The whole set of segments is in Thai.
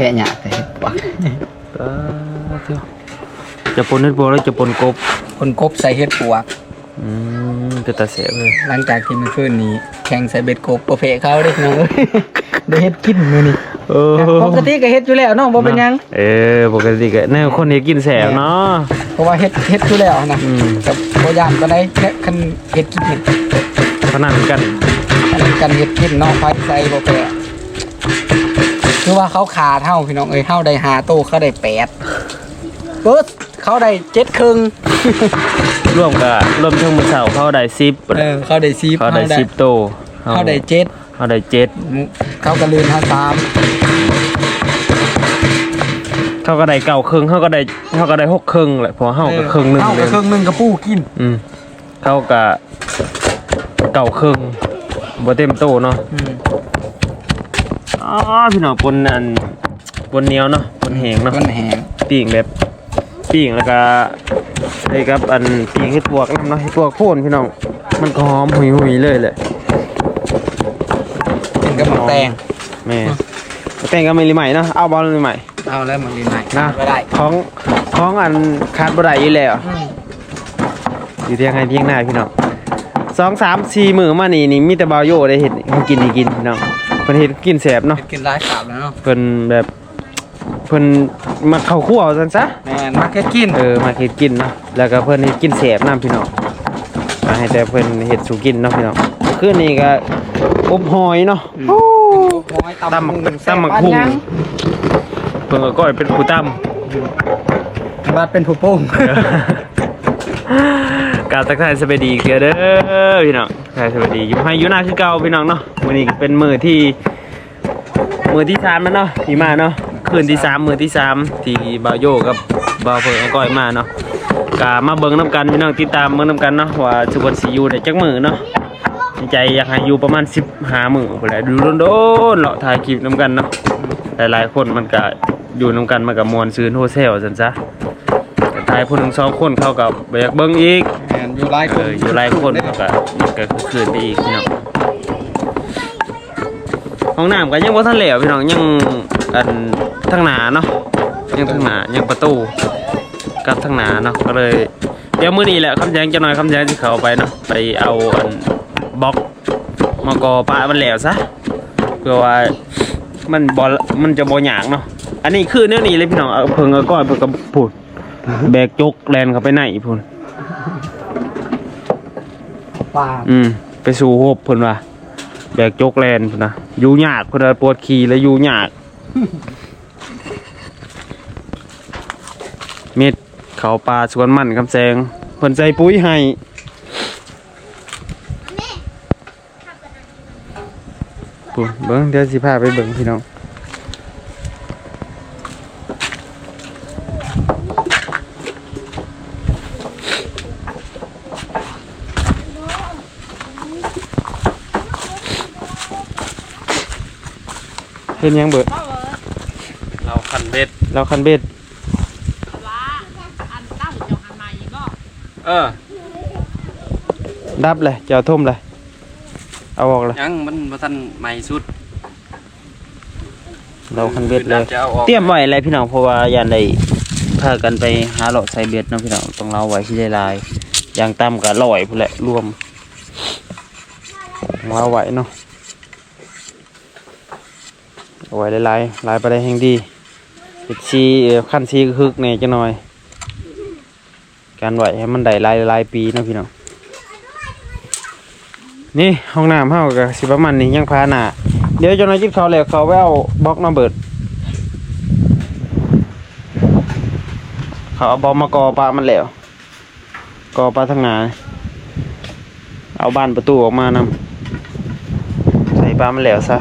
กะหยาแต่เฮ็ดปวกเออเที่ยวจะปนเฮ็ดบัวแล้วจะปนกบคนกบใส่เฮ็ดปวก อืมก็ตาเสียเลยหลังจากที่เมื่อคืนนี้แข่งใส่เบ็ดกบประเภทเขาได้เนาะได้เฮ็ดกินมื้อนี้เออปกติก็เฮ็ดอยู่แล้วเนาะบ่เป็นหยัง เออปกติก็แนวคนเฮ็ดกินแสบเนาะ เพราะว่าเฮ็ดเฮ็ดอยู่แล้วนะอืม กับบ่ย่านก็ได้แค่คันเฮ็ดกินนี่พนันกันอันนั้นกันเฮ็ดกินเนาะไฟใส่บ่แปะ คือว่าเขาขาดเฮาพี่น้องเอ้ยเฮาได้ห้าโตเขาได้แปดเบิดเขาได้เจ็ดครึ่งร่วมกับร่วมทั้งมื้อเช้าเขาได้10เออเขาได้10เขาได้10โตเขาได้เจ็ดเขาได้เจ็ดเขาก็ลืนเฮาสามเขาก็ได้เก่าครึ่งเขาก็ได้เขาก็ได้หกครึ่งแหละเพอเฮาก็ครึ่งหนึงเฮาเลก็ยครึ่งหนึงกับปูกินอืมเขาก็เก่าครึ่งบ่เต็มโตเนาะ อืมอ๋อพี่น้องปนอันปนเหนียวเนาะปนแห้งเนาะมันแห้งปิ้งแบบปิ้งแล้วก็ไอ้กับอันปิ้งเฮ็ดปวกนำเนาะเฮ็ดปวกโพนพี่น้องมันก็หอมหุยๆเลยแหละเป็นกับหมักแตงแม่แต่งก็ไม่รีใหม่เนาะเอาบอลรีใหม่เอาแล้วมันดีไหมนะก็ได้ของของอันขาดบ่ได้อยู่แล้ว อืมอยู่เที่ยงให้เที่ยงหน้าพี่น้องสองสามสี่มื้อมานี่นี่มีแต่บาวโยได้เฮ็ดให้กินให้กินพี่น้องเพิ่นเฮ็ดกินแซ่บเนาะกินร้ายขาบแล้วเนาะเพิ่นแบบเพิ่นมาเข้าครัวซั่นซะแม่นมาเก็ตกินเออมาเฮ็ดกินเนาะแล้วก็เพิ่นเฮ็ดกินแซ่บนํพี่น้องมาให้แต่เพิ่นเฮ็ดสู่กินเนาะพี่น้องคืนนี้ก็อบหอยเนาะโอ้ยตำหมักตำหมักหุ่งเพิ่นก็ก้อยเป็นผู้ตำบัดเป็นผู้โป้งกราบทักทายสวัสดีเกเด้อพี่น้องทักทายสวัสดีอยู่ให้อยู่หน้าคือเก่าพี่น้องเนาะมื้อนี้ก็เป็นมือที่มือที่สามแล้วเนาะที่มาเนาะคืนที่สามมือที่สามที่บ่าวโยกับบ่าวเพิ่งเอาก้อยมาเนาะก็มาเบิ่งนํกันพี่น้องติดตามเบิ่งนํกันเนาะว่าสุคนสิอยู่ได้จักมือเนาะใจอยากให้อยู่ประมาณ15มื้อพุ่นแหละดูโดนๆเลาะถ่ายคลิปนํกันเนาะหลายๆคนมันก็อยู่นํกันมันก็มวนซื่นโฮเซลซั่นซะ ถ่ายผู้หนึงสองคนเขาก็บ่อยากเบิ่งอีกแม่นอยู่หลายคเอนออยู่หลายคนก็มันก็คือคืนไปอีกพี่น้องห้องน้ำก็ยังบ่ทันแล้วพี่น้องยังอันทางหน้าเนาะยังทางหน้ายังประตูกับทางหน้าเนาะก็เลย เดี๋ยวมื้อนี้แหละคำแจงจะหน่อยคำแจงสิเข้าไปเนาะไปเอาอันบล็อกมากอปลามันแล้วซะเพื่อว่ามันบ่มันจะบ่หยางเนาะอันนี้คือแนวนี้เลยพี่น้องเอาเพิ่งเอาก้อยเพิ่งก็พูด แบกจกแลนเข้าไปในพุ่นปลาอืม ไปสู่โฮบเพิ่นว่าแบกจกแลนพุ่นนะอยู่ยากเพิ่นว่าปวดขี่แล้วอยู่ยาก เม็ดเขาปลาสวนมันคำแซงเพิ่นใส่ปุ๋ยให้ปุ๊เบิ่งเดี๋ยวสิพาไปเบิ่งพี่น้อง เฮ็ดหยังเบิดเราคันเบ็ด เราคันเบ็ด ว่าอันตั้งเจ้าหันมาอีกก็เออ ดับเลยจะเอาท่มเลย เอาออกเลย ยังมันบ่ทันใหม่สุดเราคันเบ็ดเลย จะเอาออกเตรียมไว้อะไรพี่น้องเพราะว่ายันได้พากันไปหาเลาะใส่เบ็ดเนาะพี่น้องต้องเราไว้ที่ได้ลายอย่างต่ำกับลอยพุ่นแหละรวมเราไว้เนาะ เอาไว้ไลายลายไปได้แห่งดีเฮ็ดซีขั้นซีก็ฮึกแน่จะหน่อย การไหวให้มันได้ลายลายปีนะพี่น้องนี่ห้องน้ำเฮาก็สิประมาณนี้ยังพาหนาเดี๋ยวจานายจิตเขาแล้วเขาไปเอาบล็อกมาเบิดเขาเอาบล็อมมากอปลามันแล้วกอปลาทางนาเอาบานประตูออกมานำใส่ปลามันแล้วซะ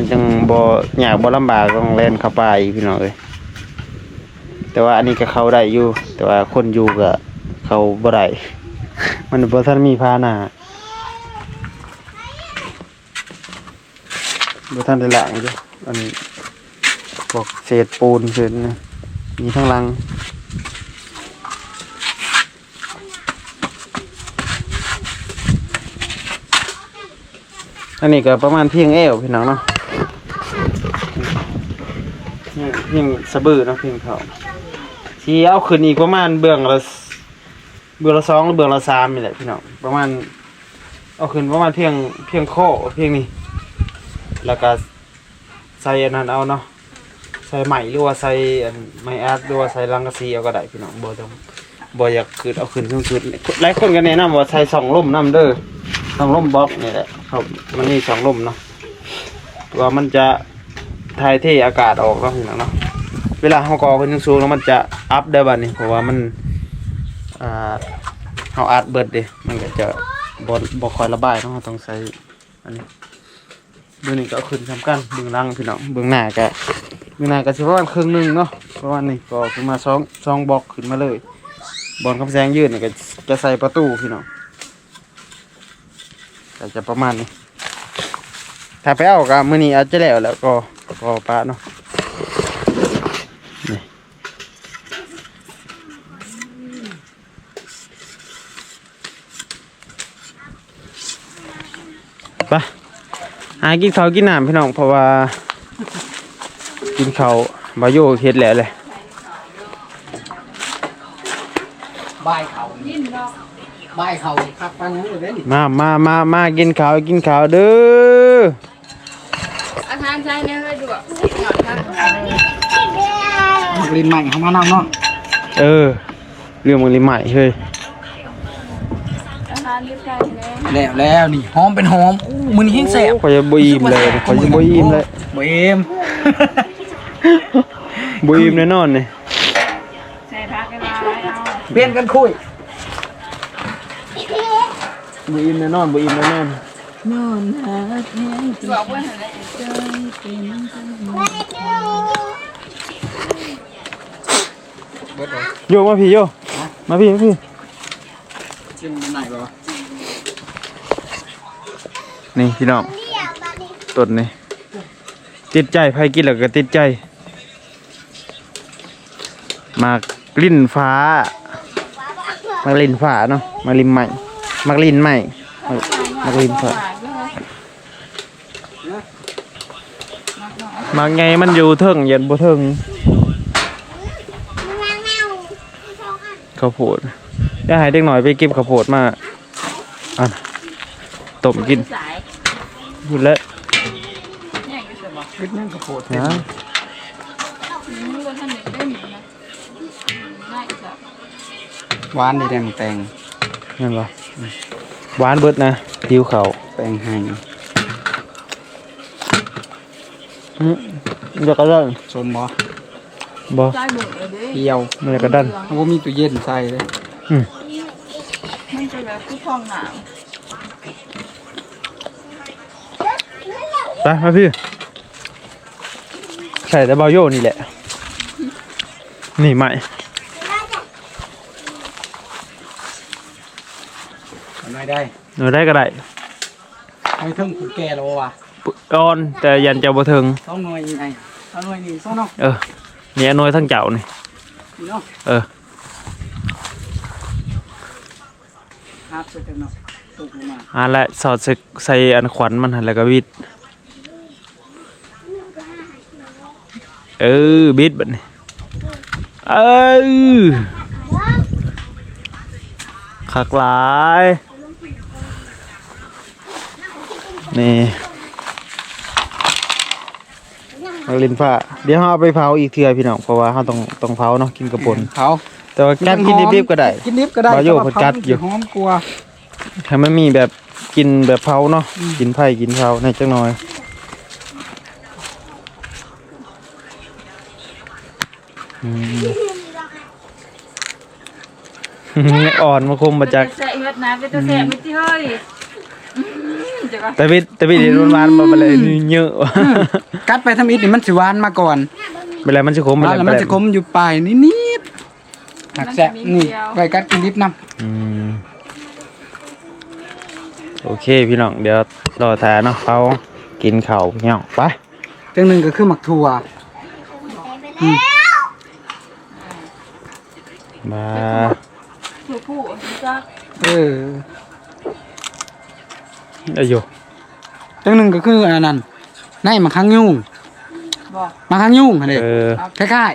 มันจังบออยากบอลำบากต้องเล่นเข้าไปพี่น้องเอ้ยแต่ว่าอันนี้ก็เข้าได้อยู่ แต่ว่าคนอยู่ก็เข้าบ่ได้มันบ่ทันมีพาหนาบ่ทันได้ล้างอยู่อันนี้พวกเศษปูนเศษนะมีทั้งลังอันนี้ก็ประมาณเพียงเอวพี่น้องเนาะ ยังยังสะบือเนาะเพียงเขาสีเอาขึ้นอีกประมาณเบื้องละเบื้องละสองหรือเบื้องละสามนี่แหละพี่น้องประมาณ เอาขึ้นประมาณเพียงเพียงข้อเพียงนี้แล้วก็ใส่อันนั้นเอาเนาะใส่ไหมหรือว่าใส่อันไม้แอดหรือว่าใส่ลังกะซีเอาก็ได้พี่น้องบ่ต้องบ่อยากขึ้นเอาขึ้นขึ้นหลายคนก็แนะนำว่าใส่สองล่มน้ำเด้อสองล่มบล็อกนี่แหละครับมันมีสองล่มเนาะว่ามันจะ ถ่ายเทอากาศออกเนาะพี่น้องเนาะเวลาเฮากอขึ้นสูงๆแล้วมันจะอัพได้บัดนี้เพราะว่ามันอ่าเฮาอัดเบิดเด้มันก็จะบ่บ่ค่อยระบายเนาะเราต้องใส่อันนี้เบื้องนี้ก็ขึ้นทำกันเบื้องล่างพี่น้องเบื้องหน้าก็เบื้องหน้าก็สิประมาณครึ่งหนึงเนาะประมาณนี้ก็ขึ้นมาสองสองบล็อกขึ้นมาเลยบอลคำแสงยืดเนี่ยก็จะใส่ประตูพี่น้องก็จะประมาณนี้ถ้าไปเอาก็มื้อนี้อาจจะแล้วแล้วก็ ก็ปะเนาะนี่ไปหากินข้าวกินน้ำพี่น้องเพราะว่า กินข้าวบาโยเฮ็ดแล้วเลยบายเขาบายเขาครับปันยังเลยนี่มามามามากินข้าวกินข้าวเด้อ อาหารใจเนี่ยเลยดูอะ มักลินใหม่เขามานั่งเนาะเออ เรื่องมันลิใหม่เฮ้ยอาหารที่ใจเนี่ยแล้วแล้วนี่หอมเป็นหอมอู้มือนี้แห้งแสบขอยจะบ่อิ่มเลยขอยจะบ่อิ่มเลยบ่อิ่มบ่อิ่มแน่นอนนี่ใส่พักกันมาเอาเปลี่ยนกันคุยบ่อิ่มแน่นอนบ่อิ่มแน่นอน บอกว่าอะไรโยมาพี่โยมาพี่มาพี่จึงไหนบ่นี่พี่น้องต้นนี่ติดใจใครกินแล้วก็ติดใจหมากลิ้นฟ้า มากลินฝาเนาะมากลินใหม่มากลินใหม่มากมากลินฝา มากไงมันอยู่เทิงเย็นบ่เทิงข้าวโพดอย่าให้เด็กหน่อยไปเก็บข้าวโพดมาอะต้มกินสายพูดแล้วเนี่ยก็จะบอกคิดนั่งกระโปดนะมึงก็ท่านเด็กได้หนินะน่าจะหวานนี่แดงแตงนั่นเหรอหวานเบิดนะหิวเขาวแตงให้ อืมอยากกระดันสมบ่บ่ใจบุกเลยดิเปรี้ยวมันอยากกระดันเขาบ่มีตู้เย็นใส่เลยมันจะแบบคือฟองหนาวไปมาพี่ ใส่แต่เบาโยนี่แหละ นี่ใหม่ทำไมได้หนูได้ก็ได้ให้เทิงผู้แก่แล้วว่ะ อ่อนแต่ยันเจ้าบ่เทิงสองหน่วยยังไงสองหน่วยนี่สองเนาะเออนี่อนวยทั้งเจ้านี่นี่เนาะเออครับเสร็จแล้วเนาะตกลงมาอ่าและสอดใส่ใส่อันขวัญมันหันแล้วก็บิดเออบิดบัดนี้เออคักหลายนี่ มาลินฟ้า เดี๋ยวเราเอาไปเผาอีกเทื่อพี่น้องเพราะว่าเราต้องต้องเผาเนาะกินกระปนเขาแต่ว่าการกินดิบๆก็ได้ กินดิบก็ได้บาโยแต่ว่เพิ่นกัดอยู่หอมกลัวถ้ามันมีแบบกินแบบเผาเนาะกินไผ่กินเผาในจังหน่อยอืม อ่อนมาคุมมาจากแสะเฮ็ดนะเป็นตัวแสะไม่ที่เฮ้ย จะก็แต่วิแต่วิเดี๋ยวหวานๆมาเลยเยอะกัดไปทำอิดนี่มันสิหวานมาก่อนเวลามันจะขมแล้วมันจะคมอยู่ปลายนิดๆหักแสะนี่ไว้กัดกินดิบนํอืมโอเคพี่น้องเดี๋ยวรอทาเนาะเขากินข้าวเนาะไปจังหนึงก็คือหมักถั่วมาถูกผู้จักเออ อายุจังหนึงก็คืออันนั้นในมะขังยุ่งบอกมาหางยุ่งหั่นเด้เออคล้าย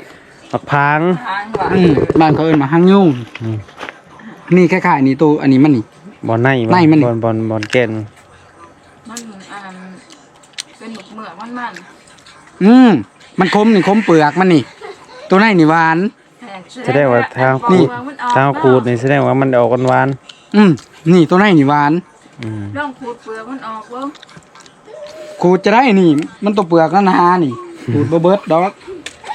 มักพางทางว่าๆอืมบ้านเขาเอิ้นมาหางยุ่งอืมนี่คล้ายๆนี่ตัวอันนี้มันนี่ บอลในในมัน บอลบอลบอลแกนมันเหมือนอ่านเป็นหมึกเหมือกมันมันอืมมันคมนี่คมเปลือกมันนี่ ตัวไหนนี่หวานแสดงว่าทางขูด ทางขูดนี่แสดงว่ามันออกหวานอืมนี่ตัวไหนนี่หวานๆอืม ลองขูดเปลือกมันออกเบ้างขูดจะได้นี่ มันตัวเปลือกนั่นนานี่ขูดบ่เบิดดอก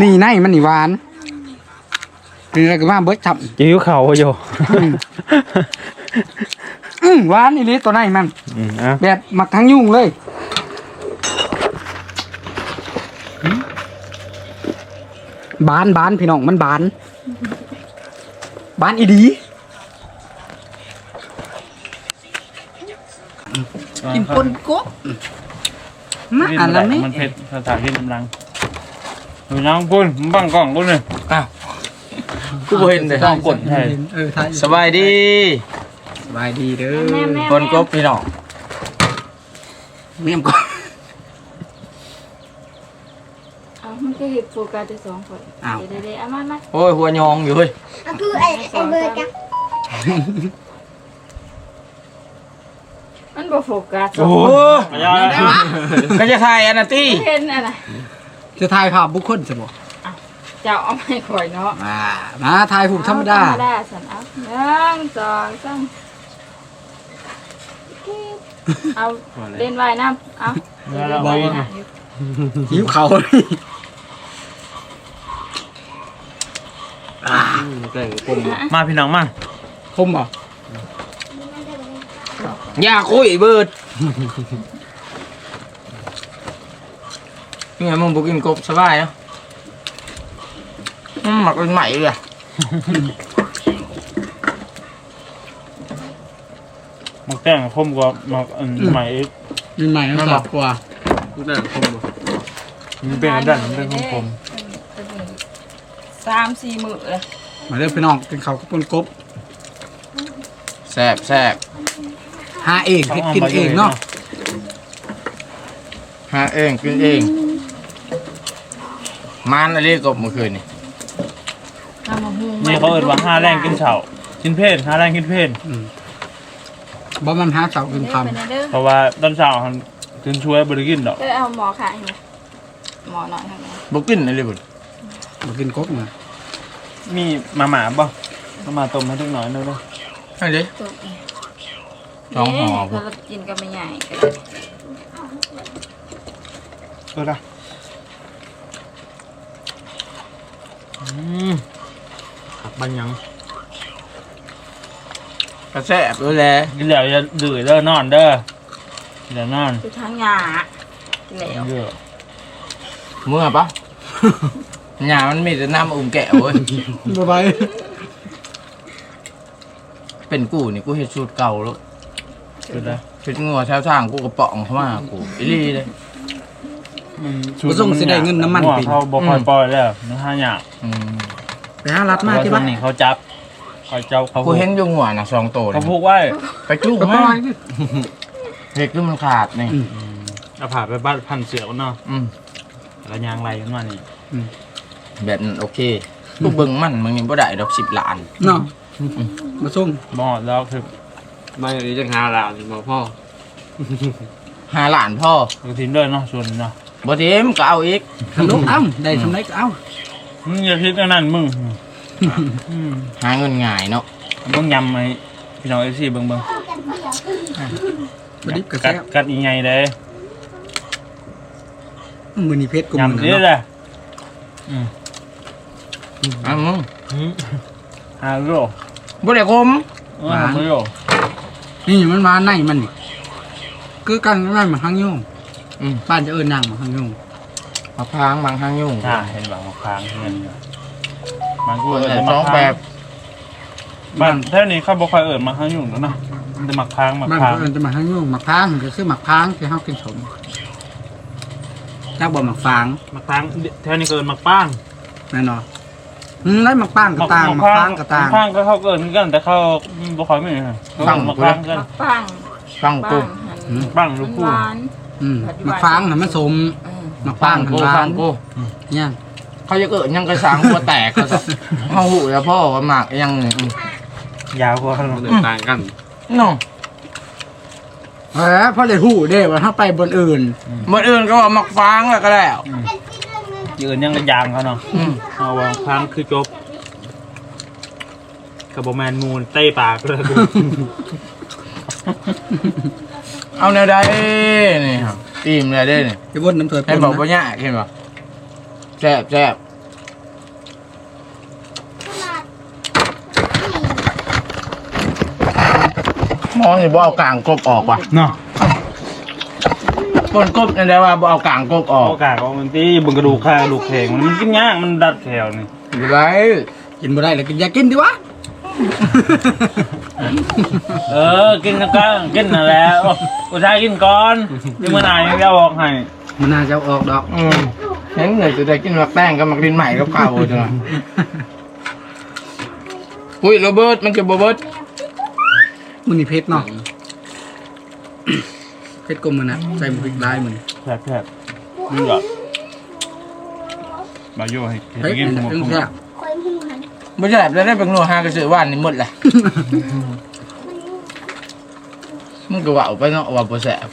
นี่ในมันนี่หวานนี่อะไรก็ว่าเบิดฉับจะหิวเข่าวบ่โยอืมหวานนี่ลิตัวไหนมันอืมอะแบบหมักทั้งยุ่งเลยบานบานพี่น้องมันบาน บานอีดี กินปนกบมาอันละไหมมันเผ็ดภาษาที่กำลังดูน้องปุ้นมึงบังกล้องปุ้นเลยกูบ่เห็นเลยต้องกดให้เออถ่ายสบายดีสบายดีเด้อแม่แม่คนกบพี่น้องเมี่ยมกบเอามันก็เห็ดโฟกัสจะสองคนอ้าวเดี๋ยวเดี๋ยวเอามามาโอ้ยหัวยองอยู่เฮ้ยคือไอ้ไอ้เบอร์จ้ะ มันบ่โฟกัสโอ้โหก็จะถ่ายอันนั้นตี้เห็นอะไรจะถ่ายภาพบุคคลสมบ่เจ้าเอาไม่ข่อยเนาะมามาถ่ายผู้ธรรมดาธรรมดาสันเอาหนึ่งสองสามเอาเล่นว่ายน้ำเอาเดี๋ยวเดี๋ยวบอกเดี๋ยวว่าเดี๋ยวหิวเขานี่อ่ามาพี่น้องมาคมบ่ อย่าคุยเบิดนี่ไงมึงบ่กินกบสบายเนาะมันหมักเป็นใหม่เลยอะมักแกงคมกว่ามักอันใหม่อีกมีใหม่มาสับกว่ามันเป็นอันดันมันเป็นคมสามสี่มือเลยมาเด้อพี่น้องกินข้าวกับปนกบแซ่บแซ่บ หาเองเฮ็ดกินเองเนาะหาเองกินเองมานอะไรกบเมื่อคืนนี่ทำมาหุงนี่เขาเอิ้นว่าห้าแรงกินเฉากินเพศห้าแรงกินเพศบ่มันหาเสากินคำเด้อเด้อเพราะว่าตอนเช้าหันกินช่วยบริกินดอกเด้อเอาหมอขายไหมหมอหน่อยทางไหนบ่กินอะไรบุบ่กินกบนะมีมาหมาบ่มาหมาต้มให้ทุกหน่อยหนึงเด้ออันนี้ตัว สองห่อเด้บ่เรากินก็ไม่ใหญ่ก็เออละอืมขับบันยังกระแซ่บด้วยแหละกินแล้วอย่าดื้อเด้อนอนเด้อเดี๋ยวนอนคือทางหยาแล้วเยอะเมื่อปะหญ้ามันมีแต่น้ำอุ่มแกะเว้ยบ่ไปเป็นกูนี่กูเฮ็ดสูตรเก่าแล้ว เป็นไรเฮ็ดงัวแถวทางกูกระป๋องเข้ามากูอีหลีเลย บ่ส่งสิได้เงินน้ำมันหัวปีเขาบ่ค่อยปล่อยแล้วมันห้าหยาอืมไปหารัดมาที่เพระบ้านว่นี่เขาจับเขาเจ้าเขากูเห็นอยู่งัวน่ะสองตัวเขานี่พูกไว้ไปจุ้งก็ปมาล่อยเฮ็ดคือมันขาดนี่เอาผ่าไปบ้านพันเสือกันเนาะอืมแล้วยางไรกันมานี่แบบนั้นโอเคกูเบิ่งมันมึงนี่บ่ได้ดอก10ล้าน เนาะมาส่งบ่แล้วคือ ไม่อันนี้จะหาหลานมาพ่อห้าล้านพ่อคือทีมด้วยเนาะส่วนเนาะบ่เต็มก็เอาอีกขนมเอ้าได้ทำไรก็เอามึงอย่าคิดอันนั้นมึงอืมหาเงินง่ายเนาะเบิ่งยำไอ้พี่น้องเอฟซีเบิ่งเบิ่งบ่ดิบก็กัแซ่ดบกัดอีไงเด้มื้อนี้เพชรกูมื้อยำนั้นนี่เนาะแหละอืมอะมึงฮาโลบ่ได้คมฮาโล นี่มันมาในมันนี่คือกันนั่นมาหางยุ่งอืมบ้านจะเอิ้นนางมาหางยุ่งมะพร้างบางทางยุ่งอ่าเห็นบ่มะพร้างเงินมันกูเปิดเอิ้นแต่แต่สมะองพแบร้างบบ้านแถวนี้เขาบ่ค่อยเอิ้นมาหายุ่งแล้วเนาะมันจะมะพร้างมะบ้านพร้างเขาเอิ้นจะมาหางยุ่งมะพร้างก็คือมะพร้างที่เฮากินสมจักบ่มะฟางมะพร้างแถวนี้ก็เอิ้นมะป้างแน่นอน อืมได้มะป้างก็ต่างมะพร้างก็ต่างมะพร้างก็เขาเอิ้นกัน แต่เขาบ่ค่อยมีนะเขาเอิ้นมะพร้างกันมักปังฟังปักูงหันอืม บ้างลูกหคู่วานอืมมะพร้างน่ะมันสมอืมนักฟังกูทางฟัร้างนกูเนี่ย เขาจะเกิดยังกระสังหัวแตกก็จะเขาหูแล้วพ่อว่าหมากยังนี่อืมยาวกว่ามันต่างกัน น้องเออเพราะได้หูเด้ว่าถ้าไปบนอื่น เมื่ออื่นก็ว่าหมักฟางแล้วก็แล้ว ยืนยังกระยางเขาเนาะอืมเอาวางพังคือจบกับโบแมนมูนเต้ปากเลยกูเอาแนวใดนี่ครับตีมแนวใดนี่ไปวนน้ำถวยให้บอกว่าเนี่ยเห็นป่ะแซ่บแซ่บมองนี่บ่เอากลางกบออกว่ะเนาะ ปนกบนั่นแหละว่าบ่เอากลางกบออกโอกาสของมันที่บึงกระดูกแค่กระดูกแข็งมันกินยากมันดัดแถวนี่อยู่ไรกินบ่ได้แล้วกินอยากกินดิวะ เออกินกันกันกินนั่นแหละอุตส่าห์กินก่อนยังมันอายยังจะบอกให้มันน่าจะเอาออกดอก อืมเห็นเลยจะได้กินมักแป้งกับมักดินใหม่กับข้าวจังเลยอุ้ยโรเบิร์ตมันคือโรเบิร์ตมันนี่เพชรเนาะ เพชรกลมมันนะใส่หมูพริกลายมันแผลบแผลบนี่เหรอมาโย่ให้เฮ้ยกินมันหมดเป็นแซ่บไม่ใช่แบบได้เป็นโลหากระสือว่านนี่หมดแหละมึงก็ว่าไปเนาะว่าบ่แสบ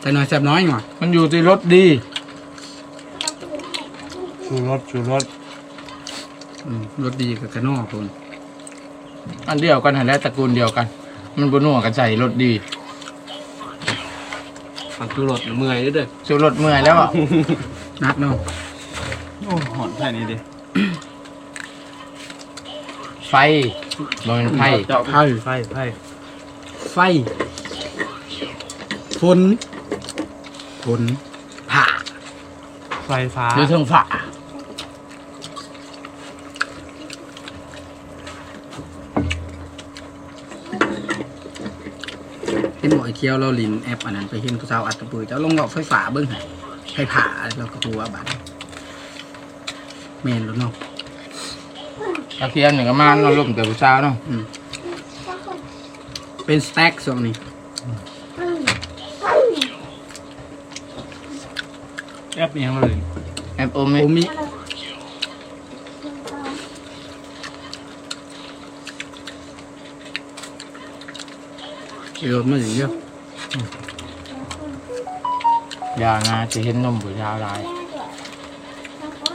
แต่น้อยแซ่บน้อยหน่อยมันอยู่ที่รสดีชูรสชูรสอืมรสดีกับกระนอกคนอันเดียวกันหันแหล้วตระกูลเดียวกัน มันบนัวกันใส่รสดี ฝังคือรถเมื่อยเด้อสูรสเมื่อยแล้วอะนัดเนาะโอ้หอนแค่นี้ดิไฟบนไฟเจาะไผ่ไฟไฟไฟฝนฝนผ่าไฟฟ้า หรือเทิงฝา เห็นบ่ไอ้เคียวเราลินแอปอันนั้นไปเห็นผู้สาวอัดตะปือเจ้าลงหลอกไฟฟ้าเบิ่งให้ไฟผ่าแล้วก็หัวบาดเมนแล้วเนาะตะเคียนหนึ่งก็มาเนาะร่มแต่ผู้สาวเนาะอืมเป็นสแต็กส่วนนี้แอปยังเลยแอบอมโอนี่มิ เออมาอย่างเดียวอย่านะจะเห็นนมผู้สาวลาย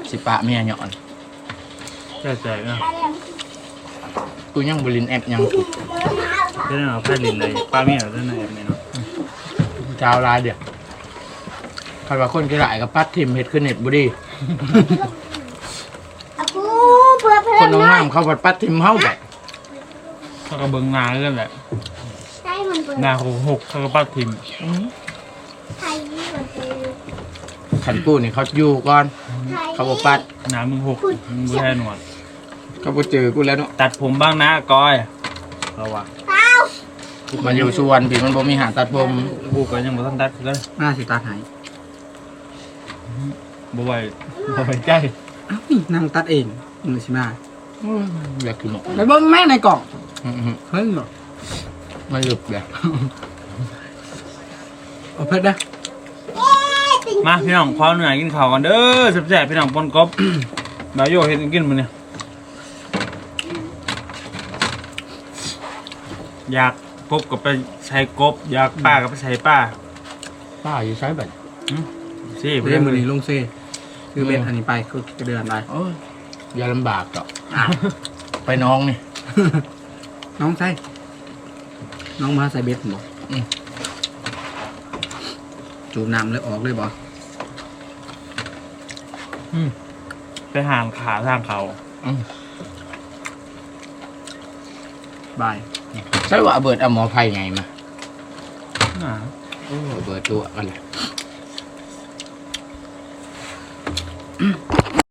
สิปะเมียหย่อนแค่ใจนะกูยังบรินแอปยังกูแค่นั้นเอาแค่ลินเลยป้าเมียเราเล่นในแอปนี่เนาะผู้สาวลายเดียวคาดว่าคนกี่หลายกับปัดทิมเห็ดขึ้นเน็ตบุดีกูเพื่อเพื่คอนนน้องน้ำเขาปัดปัดทิมเฮาแบบเขาก็เบิ่งงานเรื่องแหละใช่มั นเป็นหน้าหกหกเขาก็ปัดทิมไทยนี่มันเป็นขันกูนี่เขาอยู่ก่อน ไทยเขาบอกปัดหน้ามึงหกมึงบ่แท้หนวด เขาบอกเจอกูแล้วเนาะตัดผมบ้างนะกอยเราว่าเต้ามันอยู่ส่วนพี่มันบ่มีหาตัดผมกูก็ยังบ่ทันตัดคือกันน่าสิตาหายบ่ไหวบ่ไหวใจอ้าวนี่นั่งตัดเองมือสิมาอยากกินหมกไปเบิ่งแม่ในกล่องอื้อหือเฮ้ยเหรอ มันหลุดเลยเอาเพชรนะมาพี่น้องความเหนื่อยกินข้าวกันเด้อแซ่บๆพี่น้องปนกบบายโยเฮ็ดกินมื้อนี้อยากกบก็ไปใช้กบ อยากป้าก็ไปใช้ป้าป้าอยู่ใช้แบบสิเรียนมือนี้ลงเซ่คือเบ็ดอันนี้ไปคือกระเดือนไปโอ้ยอย่าลำบากหรอกไปน้องนี่น้องใส่ น้องมาใส่เบ็ดบอกอืมจูบน้ำเลยออกเลยบอกไปห่างขาทางเขาบายใช่ว่าเบิดเอาหมอไผ่ไงมาอ่าโอ้เบิดตัวกันเลย